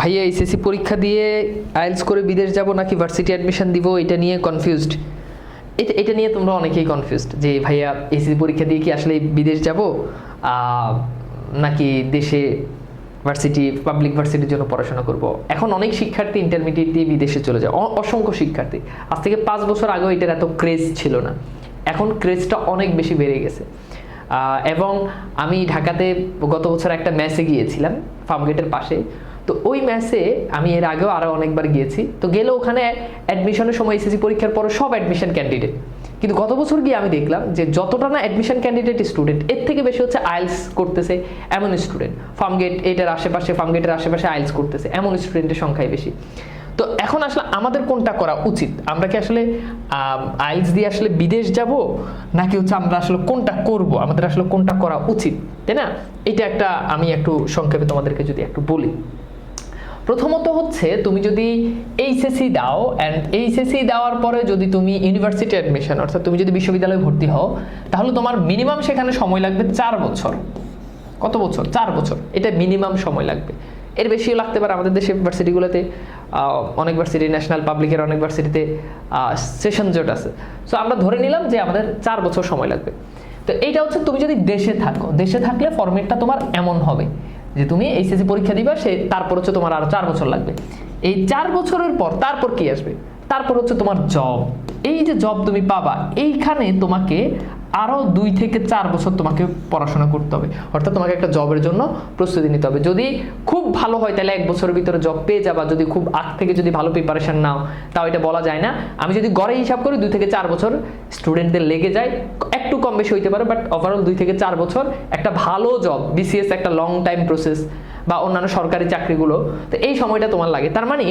ভাইয়া এইচএসসি পরীক্ষা দিয়ে আইএলস করে বিদেশ যাব নাকি ভার্সিটি অ্যাডমিশন দিব, এটা নিয়ে কনফিউজড এটা এটা নিয়ে তোমরা অনেকেই কনফিউজড যে ভাইয়া এইচএসসি পরীক্ষা দিয়ে কি আসলে বিদেশ যাব নাকি দেশে ভার্সিটি পাবলিক ভার্সিটির জন্য পড়াশোনা করব? এখন অনেক শিক্ষার্থী ইন্টারমিডিয়েট দিয়ে বিদেশে চলে যায়। অসংখ্য শিক্ষার্থী। আজ থেকে পাঁচ বছর আগেও এটার এত ক্রেজ ছিল না। এখন ক্রেজটা অনেক বেশি বেড়ে গেছে। এবং আমি ঢাকাতে গত বছর একটা ম্যাচে গিয়েছিলাম ফার্মগেটের পাশে। তো ওই ম্যাচে আমি এর আগেও আরও অনেকবার গিয়েছি। তো গেলে ওখানে অ্যাডমিশনের সময় এসএসসি পরীক্ষার পর সব অ্যাডমিশন ক্যান্ডিডেট কিন্তু গত বছর গিয়ে আমি দেখলাম যে যতটা না অ্যাডমিশন ক্যান্ডিডেট স্টুডেন্ট এর থেকে বেশি হচ্ছে আইলস করতেছে এমন স্টুডেন্ট ফার্মগেট এটার আশেপাশে ফার্মগেটের আশেপাশে আইলস করতেছে, এমন স্টুডেন্টের সংখ্যাই বেশি। তো এখন আসলে আমাদের কোনটা করা উচিত? আমরা কি আসলে আইলস দিয়ে আসলে বিদেশ যাব? নাকি হচ্ছে আমরা আসলে কোনটা করব? আমাদের আসলে কোনটা করা উচিত? তাই না? এটা একটা আমি একটু সংক্ষেপে তোমাদেরকে যদি একটু বলি। প্রথমত হচ্ছে তুমি যদি এইচএসসি দাও অ্যান্ড এইচএসসি দেওয়ার পরে যদি তুমি ইউনিভার্সিটি অ্যাডমিশন অর্থাৎ তুমি যদি বিশ্ববিদ্যালয়ে ভর্তি হও তাহলে তোমার মিনিমাম সেখানে সময় লাগবে চার বছর। কত বছর? চার বছর। এটা মিনিমাম সময় লাগবে। এর বেশিও লাগতে পারে আমাদের দেশে ভার্সিটিগুলোতে আহ, অনেক ভার্সিটি ন্যাশনাল পাবলিকের অনেক ভার্সিটিতে সেশন জোট আছে। সো আমরা ধরে নিলাম যে আমাদের চার বছর সময় লাগবে। তো এইটা হচ্ছে তুমি যদি দেশে থাকো। দেশে থাকলে ফরম্যাটটা তোমার এমন হবে। যে তুমি এইচএসসি পরীক্ষা দিবা, সে তারপর হচ্ছে তোমার আর চার বছর লাগবে। এই চার বছরের পর তারপর কি আসবে? তারপর হচ্ছে তোমার জব এই যে জব তুমি পাবা, এইখানে তোমাকে আরও দুই থেকে চার বছর তোমাকে পড়াশোনা করতে হবে। অর্থাৎ তোমাকে একটা জবের জন্য প্রস্তুতি নিতে হবে। যদি খুব ভালো হয়, তাহলে এক বছরের ভিতরে জব পেয়ে যাবা। যদি খুব আগ থেকে যদি ভালো প্রিপারেশন নাও, তাও এটা বলা যায় না। আমি যদি গড়ে হিসাব করি, দুই থেকে চার বছর স্টুডেন্টদের লেগে যায়। একটু কম বেশি হইতে পারে বাট ওভারঅল দুই থেকে চার বছর একটা ভালো জব বিসিএস একটা লং টাইম প্রসেস বা অন্যান্য সরকারি চাকরিগুলো, তো এই সময়টা তোমার লাগে। তার মানে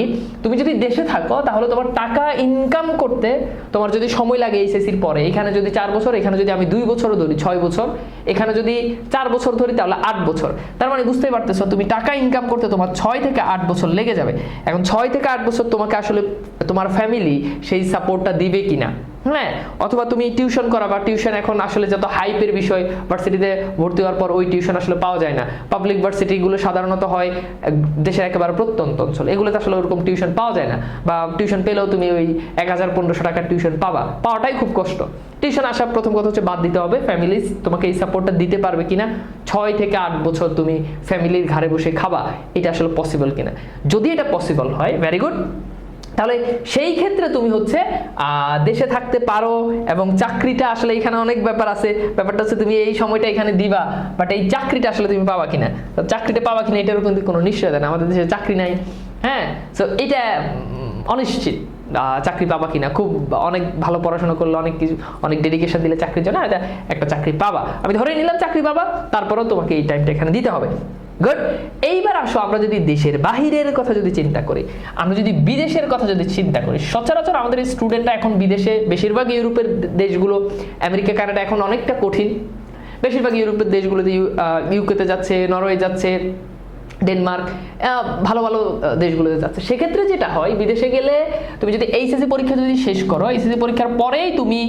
তুমি যদি দেশে থাকো, তাহলে তোমার টাকা ইনকাম করতে তোমার যদি সময় লাগে এইচএসির পরে। এখানে যদি চার বছর, এখানে যদি আমি দুই বছরও ধরি, ছয় বছর। এখানে যদি চার বছর ধরি, তাহলে আট বছর। তার মানে বুঝতেই পারতেছো, তুমি টাকা ইনকাম করতে তোমার ছয় থেকে আট বছর লেগে যাবে। এখন ছয় থেকে আট বছর তোমাকে আসলে তোমার ফ্যামিলি সেই সাপোর্টটা দিবে কিনা? হ্যাঁ অথবা তুমি টিউশন করা বা টিউশন এখন আসলে যত হাইপের বিষয়, ভার্সিটিতে ভর্তি হওয়ার পর ওই টিউশন আসলে পাওয়া যায় না। পাবলিক ভার্সিটিগুলো সাধারণত হয় দেশের একেবারে প্রত্যন্ত অঞ্চল। এগুলোতে আসলে ওরকম টিউশন পাওয়া যায় না। বা টিউশন পেলেও তুমি ওই এক হাজার পনেরোশো টাকার টিউশন পাবা। পাওয়াটাই খুব কষ্ট। টিউশন আসা প্রথম কথা হচ্ছে বাদ দিতে হবে ফ্যামিলি তোমাকে এই সাপোর্টটা দিতে পারবে কিনা? ছয় থেকে আট বছর তুমি ফ্যামিলির ঘাড়ে বসে খাবা। এটা আসলে পসিবল কিনা? যদি এটা পসিবল হয় ভেরি গুড তাহলে সেই ক্ষেত্রে তুমি হচ্ছে দেশে থাকতে পারো এবং চাকরিটা আসলে এখানে অনেক ব্যাপার আছে। ব্যাপারটা হচ্ছে তুমি এই সময়টা এখানে দিবা বাট এই চাকরিটা আসলে তুমি পাবা কিনা? চাকরিটা পাবা কিনা এটারও কিন্তু কোনো নিশ্চয়তা না আমাদের দেশে চাকরি নাই। হ্যাঁ? তো এটা অনিশ্চিত। চাকরি পাবা কিনা? খুব অনেক ভালো পড়াশোনা করলে অনেক কিছু, অনেক ডেডিকেশন দিলে চাকরির জন্য এটা একটা চাকরি পাবা। আমি ধরে নিলাম চাকরি পাবা, তারপরেও তোমাকে এই টাইমটা এখানে দিতে হবে। গুড এইবার আসো, আমরা যদি দেশের বাহিরের কথা যদি চিন্তা করি, আমরা যদি বিদেশের কথা যদি চিন্তা করি, সচরাচর আমাদের স্টুডেন্টরা এখন বিদেশে, বেশিরভাগ ইউরোপের দেশগুলো, আমেরিকা, কানাডা এখন অনেকটা কঠিন। বেশিরভাগ ইউরোপের দেশগুলোতে ইউকেতে যাচ্ছে, নরওয়ে যাচ্ছে ডেনমার্ক ভালো ভালো দেশগুলোতে যাচ্ছে। সেক্ষেত্রে যেটা হয়, বিদেশে গেলে তুমি যদি এইচএসি পরীক্ষা যদি শেষ করো এইচএসি পরীক্ষার পরেই তুমি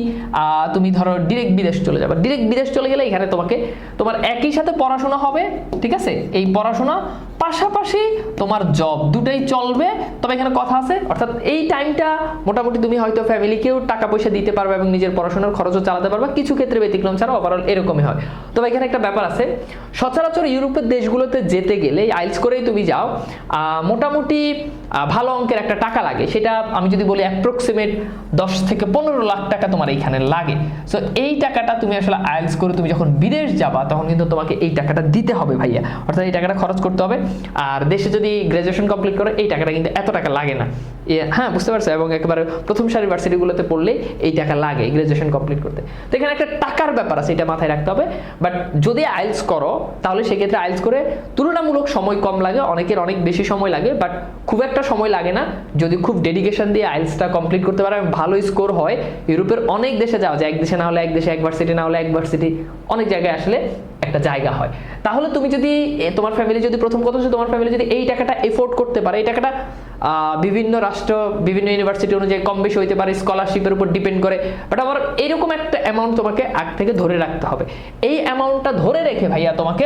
তুমি ধরো ডিরেক্ট বিদেশ চলে যাবে। ডিরেক্ট বিদেশ চলে গেলে এখানে তোমাকে, তোমার একই সাথে পড়াশোনা হবে, ঠিক আছে? এই পড়াশোনা পাশাপাশি তোমার জব দুটাই চলবে। তবে এখানে কথা আছে, অর্থাৎ এই টাইমটা মোটামুটি তুমি হয়তো ফ্যামিলিকেও টাকা পয়সা দিতে পারবে এবং নিজের পড়াশোনার খরচও চালাতে পারবে, কিছু ক্ষেত্রে ব্যতিক্রম ছাড়া ওভারঅল এরকমই হয়। তবে এখানে একটা ব্যাপার আছে, সচরাচর ইউরোপের দেশগুলোতে যেতে গেলে আইলস করেই তুমি যাও মোটামুটি ভালো অঙ্কের একটা টাকা লাগে। সেটা আমি যদি বলি অ্যাপ্রক্সিমেট দশ থেকে পনেরো লাখ টাকা তোমার এইখানে লাগে। সো এই টাকাটা তুমি আসলে আইলস করে তুমি যখন বিদেশ যাবা, তখন কিন্তু তোমাকে এই টাকাটা দিতে হবে ভাইয়া। অর্থাৎ এই টাকাটা খরচ করতে হবে। আর দেশে যদি গ্রাজুয়েশন কমপ্লিট করে, এই টাকাটা কিন্তু এত টাকা লাগে না। হ্যাঁ বুঝতে পারছ? এবং একেবারে প্রথম সারি ভার্সিটিগুলোতে পড়লে এই টাকা লাগে গ্রাজুয়েশন কমপ্লিট করতে। তো এখানে একটা টাকার ব্যাপার আছে, এটা মাথায় রাখতে হবে। বাট যদি আইলস করো, তাহলে সেক্ষেত্রে আইলস করে তুলনামূলক সময় কম লাগে, অনেকের অনেক বেশি সময় লাগে বাট খুব একটা সময় লাগে না। যদি খুব ডেডিকেশন দিয়ে আইলসটা কমপ্লিট করতে পারে ভালো স্কোর হয়, ইউরোপের অনেক দেশে যাওয়া যায়। এক দেশে না হলে এক দেশে এক ভার্সিটি না হলে এক ভার্সিটি অনেক জায়গায় আসলে একটা জায়গা হয়। তাহলে তুমি যদি তোমার ফ্যামিলি যদি প্রথম কথা হচ্ছে, তোমার ফ্যামিলি যদি এই টাকাটা এফোর্ড করতে পারে, এই টাকাটা বিভিন্ন রাষ্ট্র, বিভিন্ন ইউনিভার্সিটি অনুযায়ী কম বেশি হইতে পারে স্কলারশিপের উপর ডিপেন্ড করে। বাট আমার এরকম একটা অ্যামাউন্ট তোমাকে আগ থেকে ধরে রাখতে হবে। এই অ্যামাউন্টটা ধরে রেখে ভাইয়া তোমাকে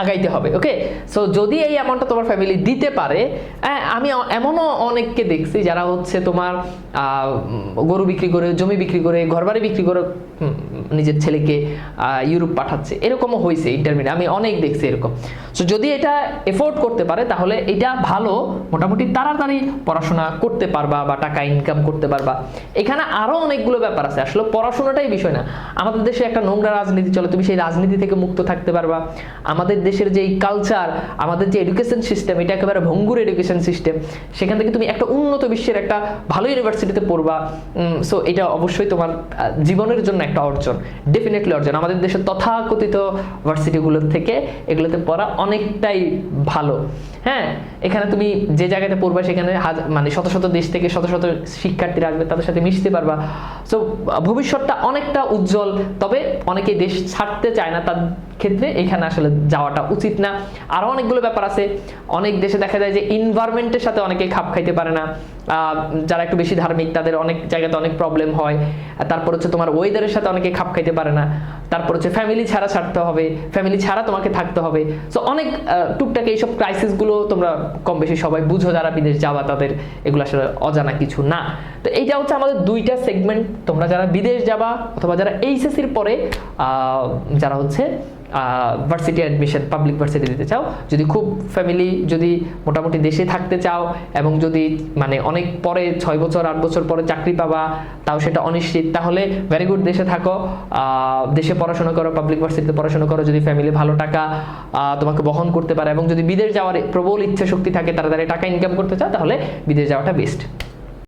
আগাইতে হবে ওকে সো যদি এই অ্যামাউন্টটা তোমার ফ্যামিলি দিতে পারে হ্যাঁ আমি এমনও অনেককে দেখছি যারা হচ্ছে তোমার গরু বিক্রি করে, জমি বিক্রি করে, ঘরবাড়ি বিক্রি করে নিজের ছেলেকে ইউরোপ পাঠাচ্ছে। এরকমও হয়েছে ইন্টারমিডিয়েট আমি অনেক দেখছি এরকম। সো যদি এটা এফোর্ড করতে পারে, তাহলে এটা ভালো, মোটামুটি তাড়াতাড়ি পড়াশোনা করতে পারবা বা টাকা ইনকাম করতে পারবা। এখানে আরও অনেকগুলো ব্যাপার আছে, আসলে পড়াশোনাটাই বিষয় না। আমাদের দেশে একটা নোংরা রাজনীতি চলে, তুমি সেই রাজনীতি থেকে মুক্ত থাকতে পারবা। আমাদের দেশের যে কালচার আমাদের যে এডুকেশন সিস্টেম এটা একেবারে ভঙ্গুর এডুকেশন সিস্টেম সেখান থেকে তুমি একটা উন্নত বিশ্বের একটা ভালো ইউনিভার্সিটিতে পড়বা। সো এটা অবশ্যই তোমার জীবনের জন্য একটা অর্জন ডেফিনেটলি অর্জন। আমাদের দেশের তথাকথিত ভার্সিটিগুলোর থেকে এগুলোতে পড়া অনেকটাই ভালো। হ্যাঁ এখানে তুমি যে জায়গাতে পড়বা, সেখানে মানে শত শত দেশ থেকে শত শত শিক্ষার্থীরা আসবে, তাদের সাথে মিশতে পারবা। সো ভবিষ্যৎটা অনেকটা উজ্জ্বল, তবে অনেকে দেশ ছাড়তে চায় না, তার ক্ষেত্রে এখানে আসলে যাওয়াটা উচিত না। আরও অনেকগুলো ব্যাপার আছে। অনেক দেশে দেখা যায় যে ইনভারমেন্টের সাথে অনেকে খাপ খাইতে পারে না। যারা একটু বেশি ধার্মিক, তাদের অনেক জায়গাতে অনেক প্রবলেম হয়। তারপর হচ্ছে তোমার ওয়েদারের সাথে অনেকে খাপ খাইতে পারে না। তারপর হচ্ছে ফ্যামিলি ছাড়া ছাড়তে হবে। ফ্যামিলি ছাড়া তোমাকে থাকতে হবে। সো অনেক টুকটাক এইসব ক্রাইসিসগুলো তোমরা কম বেশি সবাই বুঝো যারা বিদেশ যাওয়া তাদের এগুলো আসলে অজানা কিছু না। তো এইটা হচ্ছে আমাদের দুইটা সেগমেন্ট তোমরা যারা বিদেশ যাবা অথবা যারা এইচএসির পরে যারা হচ্ছে ভার্সিটি অ্যাডমিশন পাবলিক ভার্সিটি দিতে চাও, যদি খুব ফ্যামিলি যদি মোটামুটি দেশে থাকতে চাও এবং যদি মানে অনেক পরে, ছয় বছর, আট বছর পরে চাকরি পাবা, তাও সেটা অনিশ্চিত। তাহলে ভেরি গুড দেশে থাকো দেশে পড়াশোনা করো পাবলিক ভার্সিটিতে পড়াশোনা করো, যদি ফ্যামিলি ভালো টাকা তোমাকে বহন করতে পারে এবং যদি বিদেশ যাওয়ার প্রবল ইচ্ছা শক্তি থাকে তারা তারা টাকা ইনকাম করতে চাও, তাহলে বিদেশ যাওয়াটা বেস্ট